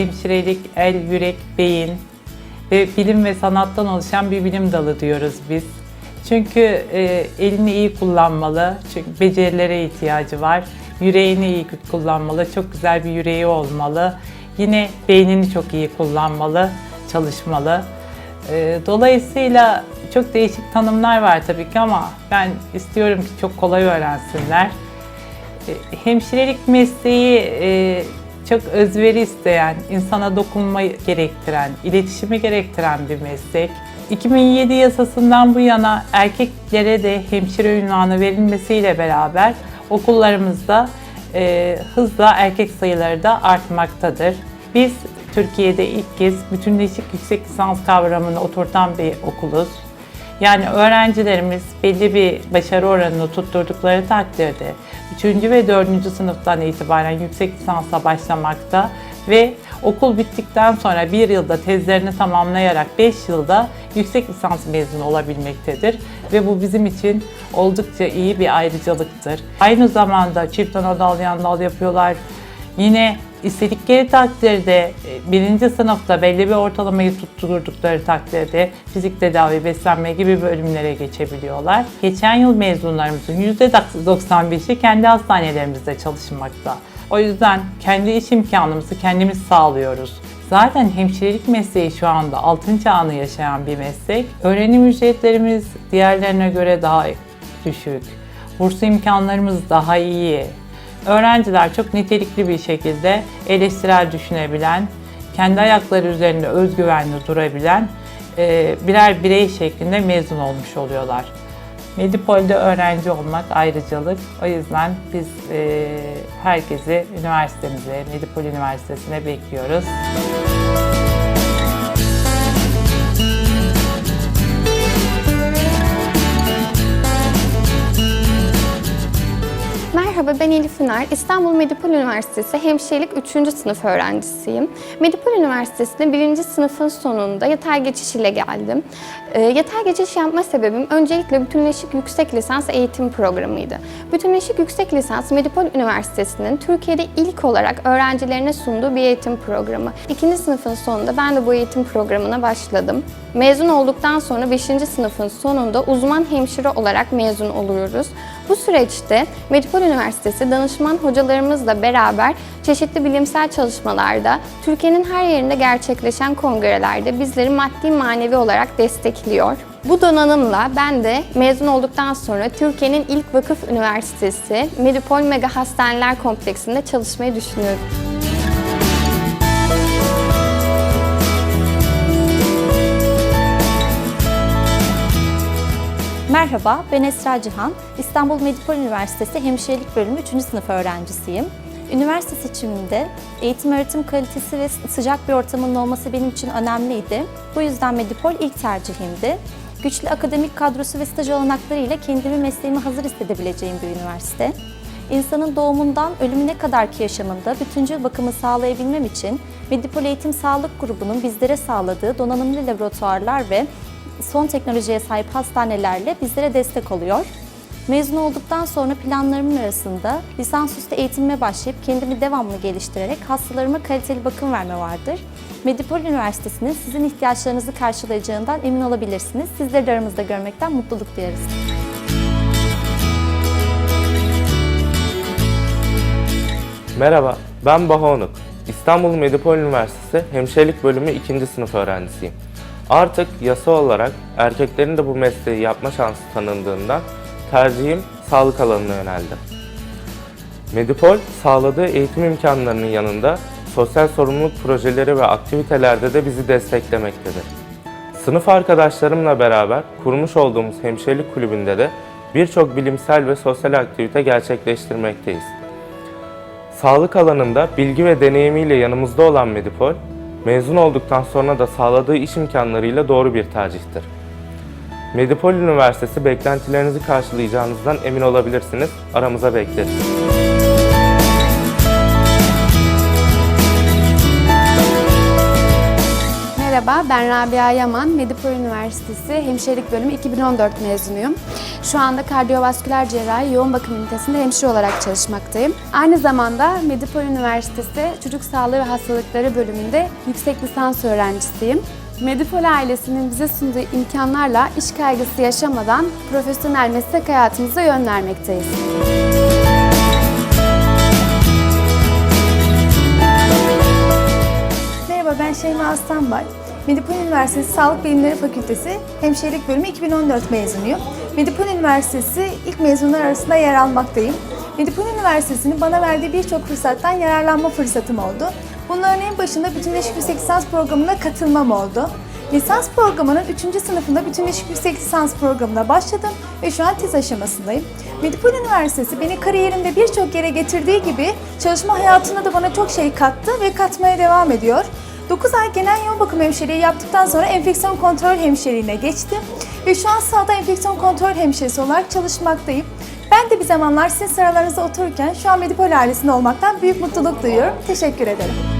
hemşirelik, el, yürek, beyin ve bilim ve sanattan oluşan bir bilim dalı diyoruz biz. Çünkü e, elini iyi kullanmalı, çünkü becerilere ihtiyacı var. Yüreğini iyi kullanmalı, çok güzel bir yüreği olmalı. Yine beynini çok iyi kullanmalı, çalışmalı. E, dolayısıyla çok değişik tanımlar var tabii ki ama ben istiyorum ki çok kolay öğrensinler. E, Hemşirelik mesleği e, çok özveri isteyen, insana dokunma gerektiren, iletişimi gerektiren bir meslek. 2007 yasasından bu yana erkeklere de hemşire ünvanı verilmesiyle beraber okullarımızda e, hızla erkek sayıları da artmaktadır. Biz Türkiye'de ilk kez bütünleşik yüksek lisans kavramını oturtan bir okuluz. Yani öğrencilerimiz belli bir başarı oranını tutturdukları takdirde 3. ve 4. sınıftan itibaren yüksek lisansa başlamakta ve okul bittikten sonra bir yılda tezlerini tamamlayarak 5 yılda yüksek lisans mezunu olabilmektedir. Ve bu bizim için oldukça iyi bir ayrıcalıktır. Aynı zamanda çift ana dal yan dal yapıyorlar. Yine istedikleri takdirde e, birinci sınıfta belli bir ortalamayı tutturdukları takdirde fizik tedavi, beslenme gibi bölümlere geçebiliyorlar. Geçen yıl mezunlarımızın %95'i kendi hastanelerimizde çalışmakta. O yüzden kendi iş imkanımızı kendimiz sağlıyoruz. Zaten hemşirelik mesleği şu anda altın çağını yaşayan bir meslek. Öğrenim ücretlerimiz diğerlerine göre daha düşük. Burs imkanlarımız daha iyi. Öğrenciler çok nitelikli bir şekilde eleştirel düşünebilen, kendi ayakları üzerinde özgüvenli durabilen e, birer birey şeklinde mezun olmuş oluyorlar. Medipol'de öğrenci olmak ayrıcalık. O yüzden biz e, herkesi üniversitemize, Medipol Üniversitesi'ne bekliyoruz. Merhaba ben Elif Üner. İstanbul Medipol Üniversitesi Hemşirelik 3. sınıf öğrencisiyim. Medipol Üniversitesi'ne 1. sınıfın sonunda yatay geçiş ile geldim. Ee, yatay geçiş yapma sebebim öncelikle bütünleşik yüksek lisans eğitim programıydı. Bütünleşik yüksek lisans Medipol Üniversitesi'nin Türkiye'de ilk olarak öğrencilerine sunduğu bir eğitim programı. 2. sınıfın sonunda ben de bu eğitim programına başladım. Mezun olduktan sonra 5. sınıfın sonunda uzman hemşire olarak mezun oluyoruz. Bu süreçte Medipol Üniversitesi danışman hocalarımızla beraber çeşitli bilimsel çalışmalarda, Türkiye'nin her yerinde gerçekleşen kongrelerde bizleri maddi manevi olarak destekliyor. Bu donanımla ben de mezun olduktan sonra Türkiye'nin ilk vakıf üniversitesi Medipol Mega Hastaneler Kompleksinde çalışmayı düşünüyorum. Merhaba, ben Esra Cihan. İstanbul Medipol Üniversitesi Hemşirelik Bölümü 3. sınıf öğrencisiyim. Üniversite seçiminde eğitim öğretim kalitesi ve sıcak bir ortamın olması benim için önemliydi. Bu yüzden Medipol ilk tercihimdi. Güçlü akademik kadrosu ve staj olanakları ile kendimi mesleğime hazır hissedebileceğim bir üniversite. İnsanın doğumundan ölümüne kadarki yaşamında bütüncül bakımı sağlayabilmem için Medipol Eğitim Sağlık Grubu'nun bizlere sağladığı donanımlı laboratuvarlar ve son teknolojiye sahip hastanelerle bizlere destek oluyor. Mezun olduktan sonra planlarımın arasında lisansüstü eğitimime başlayıp kendimi devamlı geliştirerek hastalarıma kaliteli bakım verme vardır. Medipol Üniversitesi'nin sizin ihtiyaçlarınızı karşılayacağından emin olabilirsiniz. Sizleri de aramızda görmekten mutluluk duyarız. Merhaba, ben Baha Onuk. İstanbul Medipol Üniversitesi Hemşirelik Bölümü 2. sınıf öğrencisiyim. Artık yasa olarak erkeklerin de bu mesleği yapma şansı tanındığından tercihim sağlık alanına yöneldi. Medipol, sağladığı eğitim imkanlarının yanında sosyal sorumluluk projeleri ve aktivitelerde de bizi desteklemektedir. Sınıf arkadaşlarımla beraber kurmuş olduğumuz hemşirelik kulübünde de birçok bilimsel ve sosyal aktivite gerçekleştirmekteyiz. Sağlık alanında bilgi ve deneyimiyle yanımızda olan Medipol, mezun olduktan sonra da sağladığı iş imkanlarıyla doğru bir tercihtir. Medipol Üniversitesi beklentilerinizi karşılayacağınızdan emin olabilirsiniz. Aramıza bekleriz. Merhaba, ben Rabia Yaman, Medipol Üniversitesi Hemşirelik Bölümü 2014 mezunuyum. Şu anda kardiyovasküler cerrahi yoğun bakım ünitesinde hemşire olarak çalışmaktayım. Aynı zamanda Medipol Üniversitesi Çocuk Sağlığı ve Hastalıkları bölümünde yüksek lisans öğrencisiyim. Medipol ailesinin bize sunduğu imkanlarla iş kaygısı yaşamadan profesyonel meslek hayatımıza yön vermekteyiz. Merhaba ben Şeyma Aslanbay. Medipol Üniversitesi Sağlık Bilimleri Fakültesi Hemşirelik Bölümü 2014 mezunuyum. Medipol Üniversitesi ilk mezunlar arasında yer almaktayım. Medipol Üniversitesi'nin bana verdiği birçok fırsattan yararlanma fırsatım oldu. Bunların en başında bütünleşik yüksek lisans programına katılmam oldu. Lisans programının 3. sınıfında bütünleşik yüksek lisans programına başladım ve şu an tez aşamasındayım. Medipol Üniversitesi beni kariyerimde birçok yere getirdiği gibi çalışma hayatında da bana çok şey kattı ve katmaya devam ediyor. 9 ay genel yoğun bakım hemşireliği yaptıktan sonra enfeksiyon kontrol hemşireliğine geçtim ve şu an sahada enfeksiyon kontrol hemşiresi olarak çalışmaktayım. Ben de bir zamanlar sizin sıralarınızda otururken şu an Medipol ailesinde olmaktan büyük mutluluk duyuyorum. Teşekkür ederim.